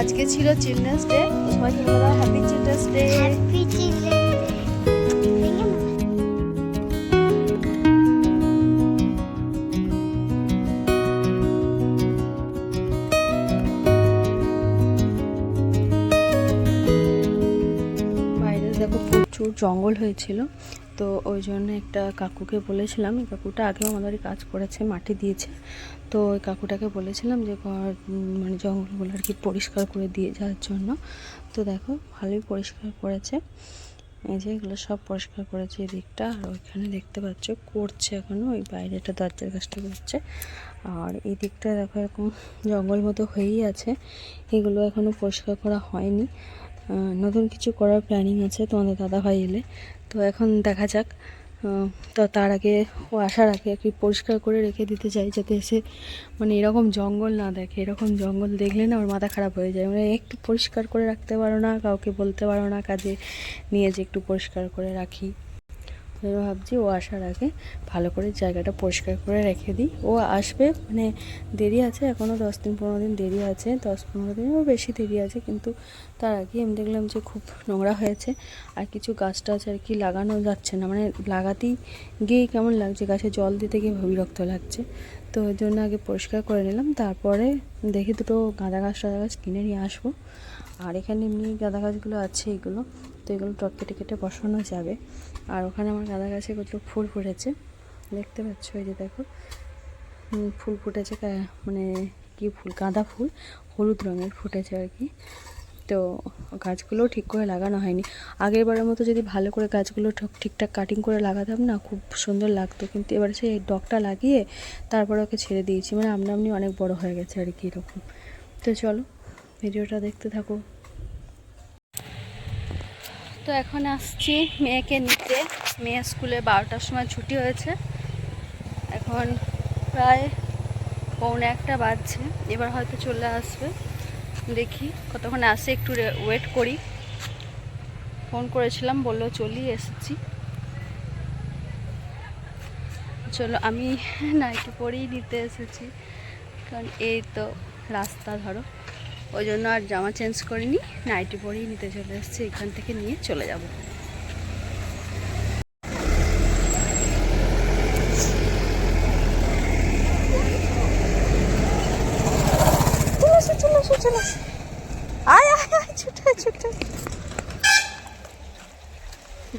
আজকে ছিল children's day বলে? দাও happy children's day happy children বাইরে দেখো প্রচুর জঙ্গল হয়েছিল। তো ওই জন্য একটা কাকুকে বলেছিলাম, এই কাকুটা আগেও আমাদের কাজ করেছে, মাটি দিয়েছে। তো ওই কাকুটাকে বলেছিলাম যে, ঘর মানে জঙ্গলগুলো আর কি পরিষ্কার করে দিয়ে যাওয়ার জন্য। তো দেখো, ভালোই পরিষ্কার করেছে। এই যে এগুলো সব পরিষ্কার করেছে এই দিকটা আর ওইখানে দেখতে পাচ্ছ, করছে এখনও ওই বাইরেটা দরজার কাজটা করছে। আর এই দিকটা দেখো, এরকম জঙ্গল মতো হয়েই আছে। এগুলো এখনও পরিষ্কার করা হয়নি। নতুন কিছু করার প্ল্যানিং আছে তোমাদের দাদা ভাই এলে। তো এখন দেখা যাক তো তার আগে ও আসার আগে আর কি পরিষ্কার করে রেখে দিতে চাই যাতে এসে মানে এরকম জঙ্গল না দেখে, এরকম জঙ্গল দেখলে না ওর মাথা খারাপ হয়ে যায়। মানে একটু পরিষ্কার করে রাখতে পারো না, কাউকে বলতে পারো না, কাজে নিয়ে যে একটু পরিষ্কার করে রাখি। জন্য ভাবছি ও আসার আগে ভালো করে জায়গাটা পরিষ্কার করে রেখে দিই। ও আসবে মানে দেরি আছে এখনও দশ দিন, পনেরো দিন দেরি আছে, দশ পনেরো দিনেরও বেশি দেরি আছে, কিন্তু তার আগে আমি দেখলাম যে খুব নোংরা হয়েছে, আর কিছু গাছ টাছ আর কি লাগানো যাচ্ছে না মানে লাগাতেই গিয়েই কেমন লাগছে, গাছে জল দিতে গিয়ে বিরক্ত লাগছে। তো ওই জন্য আগে পরিষ্কার করে নিলাম, তারপরে দেখি দুটো গাঁদা গাছ, টাদা গাছ কিনে নিয়ে আসব। আর এখানে এমনি গাঁদা গাছগুলো আছে এগুলো। এগুলো টপ কেটে কেটে বসানো যাবে। আর ওখানে আমার গাঁদা গাছে কত ফুল ফুটেছে। দেখতে পাচ্ছ এই যে দেখো। ফুল ফুটেছে মানে কি ফুল? গাঁদা ফুল। হলুদ রঙের ফুটেছে আর কি। তো গাছগুলো ঠিক করে লাগানো হয়নি। আগের বারের মতো যদি ভালো করে গাছগুলো ঠিক- ঠিকঠাক কাটিং করে লাগাতাম না, খুব সুন্দর লাগতো। কিন্তু এবারে সেই ডগটা লাগিয়ে তারপরে ওকে ছেড়ে দিয়েছি। মানে আমনি অনেক বড় হয়ে গেছে আর কি এরকম। তো চলো, ভিডিওটা দেখতে থাকো। তো এখন আসছি মেয়েকে নিতে। মেয়ে স্কুলে বারোটার সময় ছুটি হয়েছে। এখন প্রায় পৌনে একটা বাজছে। এবার হয়তো চলে আসবে। দেখি, কতক্ষণ আসে একটু ওয়েট করি। ফোন করেছিলাম, বলল চলি, এসেছি। চলো, আমি নাইটি পরেই নিতে এসেছি। কারণ এই তো রাস্তা ধরো। ওই জন্য আর জামা চেঞ্জ করিনি, নাইটি পরেই নিতে চলে এসেছি, এখান থেকে নিয়ে চলে যাব।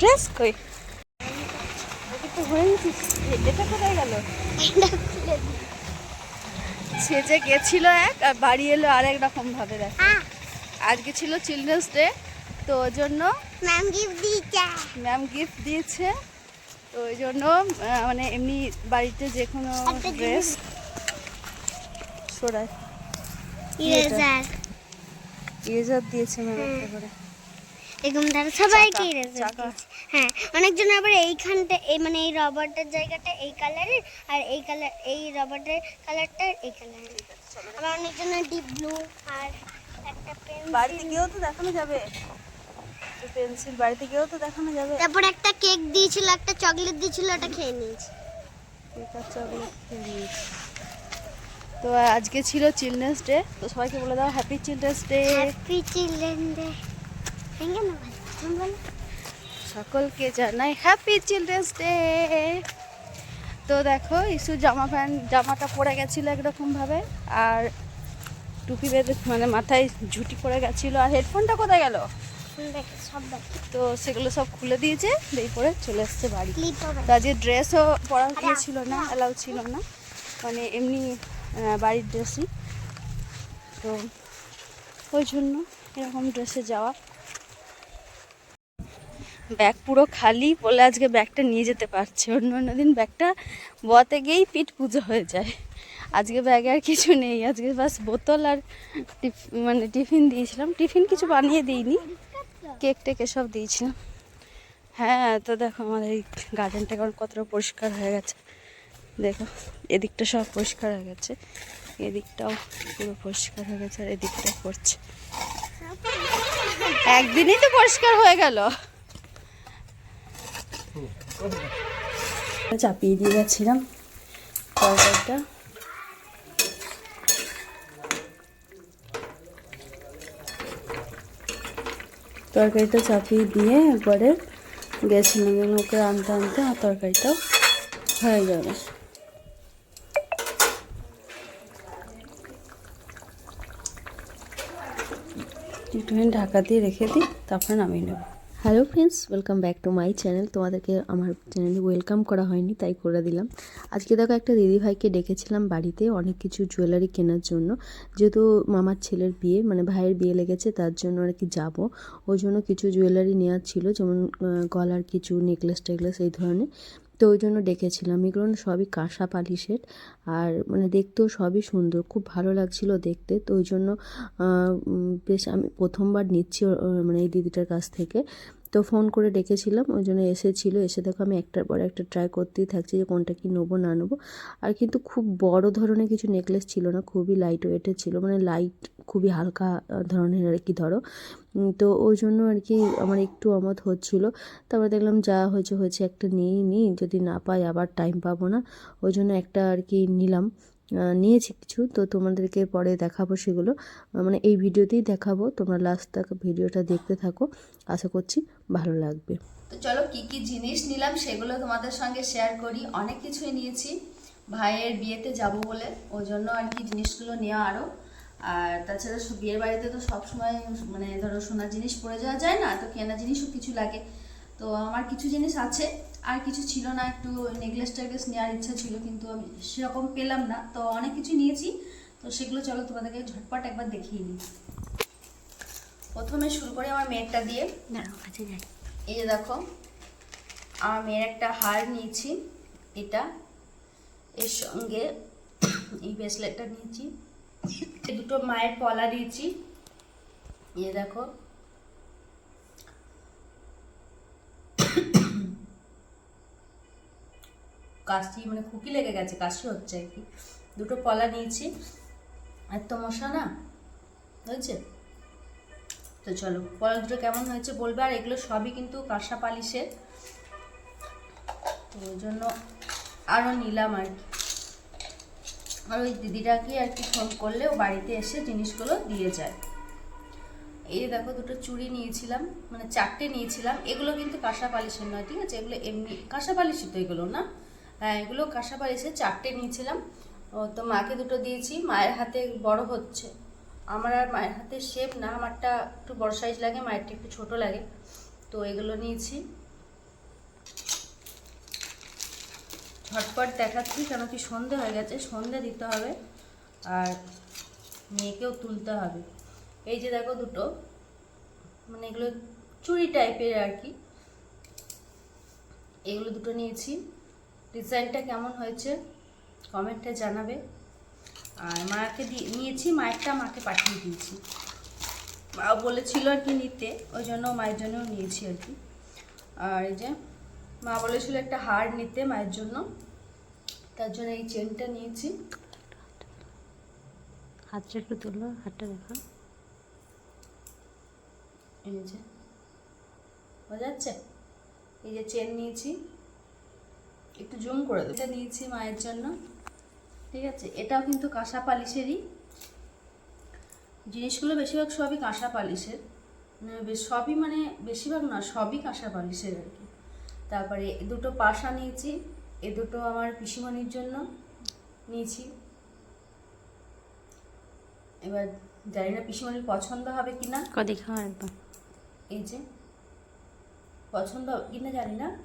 ড্রেস কই? এটা কোথায় গেল? সে যে গেছিল এক আর বাড়ি এলো আরেক রকম ভাবে দেখ। হ্যাঁ। আজকে ছিল চিলড্রেন্স ডে তো ওই জন্য ম্যাম গিফট দিয়েছে। ম্যাম গিফট দিয়েছে তো ওই জন্য মানে এমনি বাড়িতে যে কোনো ড্রেস সরাই। ইরেজার ইরেজার দিয়েছে ম্যাম একটা করে। এরকম তারা সবাইকে চাকা, ইরেজার হ্যাঁ অনেকজন আবার এইখানটা এই মানে এই রবারটার জায়গাটা এই কালারের আর এই কালার এই রবারটার কালারটা এই কালারের আবার অনেকজন ডিপ ব্লু আর একটা পেন বাড়িতে গিয়েও তো দেখানো যাবে? পেন্সিল বাড়িতে গিয়েও তো দেখানো যাবে? তারপর একটা কেক দিয়েছিল একটা চকলেট দিয়েছিল ওটা খেয়ে নিয়েছি। চকলেট খেয়ে নিয়েছি। তো আজকে ছিল চিলড্রেন্স ডে তো সবাইকে বলে দাও happy children's day happy children day সকলকে জানাই হ্যাপি চিলড্রেন্স ডে তো দেখো, ইসু জামা প্যান্ট, জামাটা পরে গেছিল একরকম ভাবে, আর টুপি বেঁধে মানে মাথায় ঝুটি পরে গেছিল। আর হেডফোনটা কোথায় গেল? তো সেগুলো সব খুলে দিয়েছে, দিয়ে পরে চলে এসছে বাড়ি। তো আজকে ড্রেসও পরা গিয়েছিল না অ্যালাউ ছিল না। মানে এমনি বাড়ির ড্রেসই তো ওই জন্য এরকম ড্রেসে যাওয়া। ব্যাগ পুরো খালি বলে আজকে ব্যাগটা নিয়ে যেতে পারছে। অন্য অন্য দিন ব্যাগটা বতে গিয়েই পিঠ পুজো হয়ে যায়। আজকে ব্যাগে আর কিছু নেই। আজকে বাস বোতল আর মানে টিফিন দিয়েছিলাম। টিফিন কিছু বানিয়ে দিইনি। কেক টেক সব দিয়েছিলাম। হ্যাঁ তো দেখো আমাদের এই গার্ডেনটা এখন কতটা পরিষ্কার হয়ে গেছে। দেখো, এদিকটা সব পরিষ্কার হয়ে গেছে। এদিকটাও পুরো পরিষ্কার হয়ে গেছে আর এদিকটা করছে। একদিনই তো পরিষ্কার হয়ে গেল। চাপিয়ে দিয়ে গেছিলাম তরকারিটা। তরকারিটা চাপিয়ে দিয়ে একবারে গেছিলাম যেন ওকে আনতে আনতে আর তরকারিটাও হয়ে যাবে একটুখানি ঢাকা দিয়ে রেখে দিই, তারপরে নামিয়ে নেব। Hello friends welcome back to my channel তোমাদেরকে আমার চ্যানেলে ওয়েলকাম করা হয়নি, তাই করে দিলাম। আজকে দেখো একটা দিদিভাইকে ডেকেছিলাম বাড়িতে অনেক কিছু জুয়েলারি কেনার জন্য। যেহেতু মামার ছেলের বিয়ে মানে ভাইয়ের বিয়ে লেগেছে, তার জন্য আর কি যাব। ওই জন্য কিছু জুয়েলারি নেওয়ার ছিল, যেমন গলার কিছু নেকলেস টেকলেস এই ধরনের। তো ওই জন্য ডেকেছিলাম। এগুলো সবই কাঁসা পালিশের। আর মানে দেখতেও সবই সুন্দর, খুব ভালো লাগছিল দেখতে। তো ওই জন্য বেশ আমি প্রথমবার নিচ্ছি মানে এই দিদিটার কাছ থেকে। তো ফোন করে ডেকেছিলাম ওই জন্য এসেছিল। এসে দেখো আমি একটার পর একটা ট্রাই করতেই থাকছি যে কোনটা কি নেব, না নেব। আর কিন্তু খুব বড় ধরনের কিছু নেকলেস ছিল না, খুবই লাইট ওয়েটের ছিল। মানে লাইট খুবই হালকা ধরনের আর কি ধরো। তো ওই জন্য আর কি আমার একটু অমত হচ্ছিল। তারপরে দেখলাম যা হয়েছে হয়েছে একটা নিয়েই নিই। যদি না পাই আবার টাইম পাবো না। ওই জন্য একটা আর কি নিলাম। নিয়েছি কিছু। তো তোমাদেরকে পরে দেখাবো সেগুলো। মানে এই ভিডিওতেই দেখাবো। তোমরা লাস্ট তক ভিডিওটা দেখতে থাকো। আশা করছি ভালো লাগবে। তো চলো কি কি জিনিস নিলাম সেগুলো তোমাদের সঙ্গে শেয়ার করি। অনেক কিছুই নিয়েছি। ভাইয়ের বিয়েতে যাব বলে। ওই জন্য আর কি জিনিসগুলো নেওয়া আরও আর তাছাড়া বিয়ের বাড়িতে তো সবসময় মানে ধরো সোনার জিনিস পরে যাওয়া যায় না? তো কেনা জিনিসও কিছু লাগে। তো আমার কিছু জিনিস আছে। আর কিছু ছিল না একটু নেকলেস টেকলেস নেওয়ার ইচ্ছা ছিল কিন্তু আমি সেরকম পেলাম না। তো অনেক কিছু নিয়েছি। তো সেগুলো চলো তোমাদেরকে ঝটপট একবার দেখিয়ে নিই। প্রথমে শুরু করি আমার মেয়েরটা দিয়ে। এই যে দেখো আমার মেয়ের একটা হার নিয়েছি এটা। এর সঙ্গে এই ব্রেসলেটটা নিয়েছি। এই দুটো মায়ের পলা দিয়েছি। এই দেখো কাশি মানে খুকি লেগে গেছে, কাশি হচ্ছে আর কি। দুটো পলা নিয়েছি। এত মশা না, হয়েছে? তো চলো পলা দুটো কেমন হয়েছে বলবে? আর এগুলো সবই কিন্তু কাঁসা পালিশের তো ওই জন্য আরও নিলাম আর কি। আর ওই দিদিটাকে আর কি ফোন করলে, ও বাড়িতে এসে জিনিসগুলো দিয়ে যায়। এই দেখো, দুটো চুড়ি নিয়েছিলাম মানে চারটে নিয়েছিলাম। এগুলো কিন্তু কাঁসা পালিশের নয়, ঠিক আছে? এগুলো এমনি, কাঁসা পালিশের তো এগুলো না? এগুলো কাঁসা পালিশের চারটে নিয়েছিলাম। তো মাকে দুটো দিয়েছি। মায়ের হাতে বড় হচ্ছে। আমার আর মায়ের হাতে শেপ না, আমারটা একটু বড় সাইজ লাগে, মায়েরটা একটু ছোট লাগে। তো এগুলো নিয়েছি। ঝটপট দেখাচ্ছি কেন কি সন্ধে হয়ে গেছে। সন্ধে দিতে হবে আর মেয়েকেও তুলতে হবে। এই যে দেখো দুটো। মানে এগুলো চুরি টাইপের আর কি। এগুলো দুটো নিয়েছি। ডিজাইনটা কেমন হয়েছে কমেন্টে জানাবে। আর মাকে দিয়ে নিয়েছি মায়েরটা মাকে পাঠিয়ে দিয়েছি। মা বলেছিল আর কি নিতে ওই জন্য মায়ের জন্যও নিয়েছি আর কি। আর এই যে মা বলেছিল একটা হার নিতে মায়ের জন্য তার জন্য এই চেনটা নিয়েছি। হাতটা একটু তুলো হাতটা দেখা। এই যে বোঝা যাচ্ছে? এই যে চেন নিয়েছি। একটু জুম করে দেবো এটা নিয়েছি মায়ের জন্য। ঠিক আছে? এটাও কিন্তু কাঁসা পালিশেরই। জিনিসগুলো বেশিরভাগ সবই কাঁসা পালিশের। মানে বেশ সবই মানে বেশিরভাগ না সবই কাঁসা পালিশের আর কি। তারপরে এ দুটো পাশা নিয়েছি। এ দুটো আমার পিসিমণির জন্য নিয়েছি। এবার জানি না পিসিমণির পছন্দ হবে কিনা। ক দেখাও একবার। এই যে। পছন্দ হবে কিনা জানি না।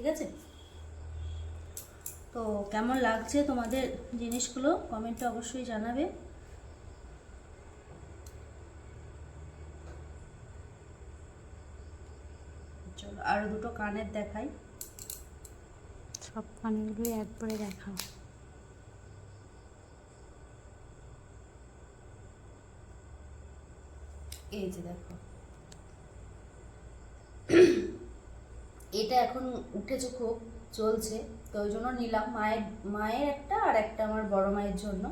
ঠিক আছে? তো কেমন লাগছে তোমাদের জিনিসগুলো? কমেন্টে অবশ্যই জানাবে। চলো আরও দুটো কানের দেখাই। সব কানেরগুলো একবারে দেখাও। এই যে দেখো। এটা এখন উঠেছে খুব চলছে, তো ওই জন্য নিলাম। মায়ের মায়ের একটা আর একটা আমার বড় মায়ের জন্য।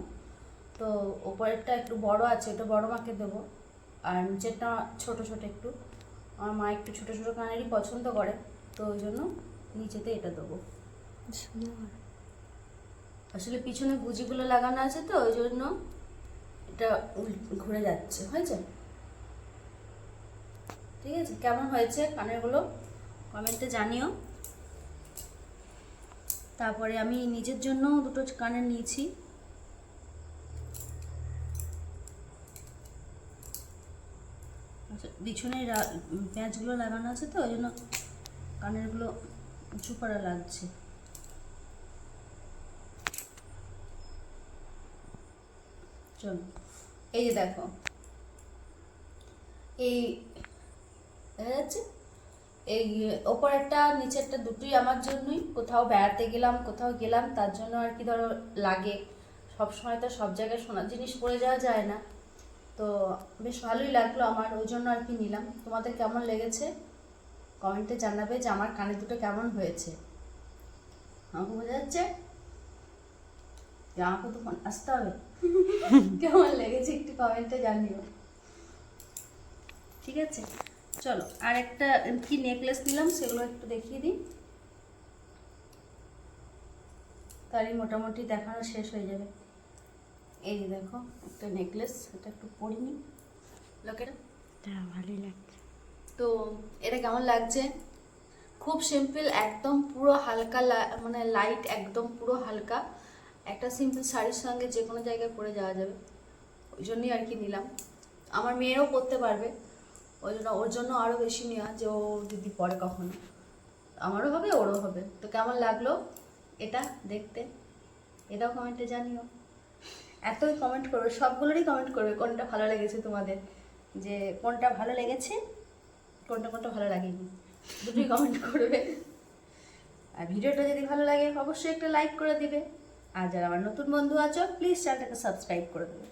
তো ওপরেরটা একটু বড় আছে, ওটা বড় মাকে দেবো। আর নিচেরটা ছোট ছোট একটু। আমার মা একটু ছোট ছোট কানেরই পছন্দ করে, তো ওই জন্য নিচেতে এটা দেবো। আসলে পিছনে গুজিগুলো লাগানো আছে তো, ওই জন্য এটা ঘুরে যাচ্ছে। হয়েছে? ঠিক আছে, কেমন হয়েছে কানেরগুলো? কমেন্টে জানিও। তারপরে আমি নিজের জন্য দুটো কানের নিয়েছি। আচ্ছা, পিছনে প্যাঁচগুলো লাগানো আছে তো ওই জন্য কানেরগুলো উঁচু করা লাগছে। চলো এই যে দেখো এই দেখা যাচ্ছে? এই ওপরেরটা নিচেরটা দুটোই আমার জন্যই। কোথাও বেড়াতে গেলাম কোথাও গেলাম তার জন্য আর কি ধরো লাগে। সব সময় তো সব জায়গায় সোনার জিনিস পরে যাওয়া যায় না। তো বেশ ভালোই লাগল আমার ওই জন্য আর কি নিলাম। তোমাদের কেমন লেগেছে? কমেন্টে জানাবে যে আমার কানে দুটো কেমন হয়েছে। আমাকে বোঝা যাচ্ছে? আমাকে তো আসতে হবে। কেমন লেগেছে একটু কমেন্টে জানিও। ঠিক আছে? চলো আর একটা কি নেকলেস নিলাম সেগুলো একটু দেখিয়ে দিই। তারই মোটামুটি দেখানো শেষ হয়ে যাবে। এই যে দেখো একটা নেকলেস এটা একটু পরিনি লোকেরা? হ্যাঁ ভালোই লাগছে। তো এটা কেমন লাগছে? খুব সিম্পল একদম পুরো হালকা মানে লাইট একদম পুরো হালকা। একটা সিম্পল শাড়ির সঙ্গে যে কোনো জায়গায় পরে যাওয়া যাবে। ওই জন্যই আর কি নিলাম। আমার মেয়েরও পরতে পারবে। ওই জন্য, ওর জন্য আরও বেশি নেওয়া যে ও যদি পরে কখনো। আমারও হবে, ওরও হবে। তো কেমন লাগল এটা দেখতে? এটাও কমেন্টে জানিও। এতই কমেন্ট করবে, সবগুলোরই কমেন্ট করবে কোনটা ভালো লেগেছে তোমাদের। যে কোনটা ভালো লেগেছে, কোনটা কোনটা ভালো লাগেনি। দুটোই কমেন্ট করবে। আর ভিডিওটা যদি ভালো লাগে, অবশ্যই একটা লাইক করে দিবে। আর যারা আমার নতুন বন্ধু আছো প্লিজ চ্যানেলটাকে সাবস্ক্রাইব করে দেবে।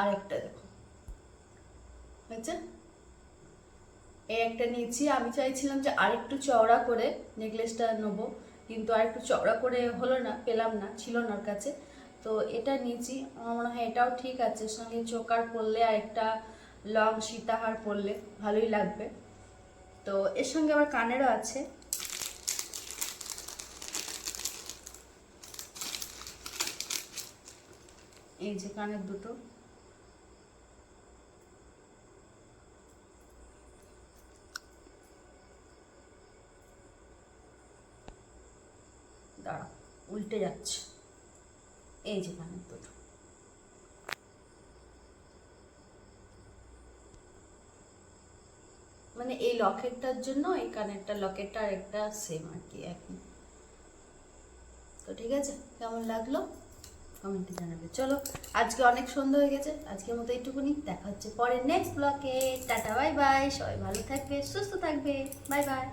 আর একটা দেখো। হয়েছে? এই একটা নিয়েছি, আমি চাইছিলাম যে আরেকটু চওড়া করে নেকলেসটা নেব, কিন্তু আরেকটু চওড়া করে হলো না, পেলাম না, ছিল না ওর কাছে। তো এটা নিয়েছি, আমার মনে হয় এটাও ঠিক আছে, সঙ্গে চোকার পরলে আর একটা লং সীতাহার পরলে ভালোই লাগবে। তো এর সঙ্গে আবার কানেরও আছে। এই যে কানের দুটো। উল্টে যাচ্ছে। এই যে কানের দুটো মানে এই লকেটটার জন্য এই কানেরটা লকেটটা আর একটা সেম আর কি একই তো ঠিক আছে, কেমন লাগল? কমেন্টে জানাবে। চলো, আজকে অনেক সন্ধ্যা হয়ে গেছে, আজকের মতো এইটুকুনি। দেখা হচ্ছে পরে নেক্সট ব্লকে টাটা বাই বাই সবাই ভালো থাকবে, সুস্থ থাকবে। Bye bye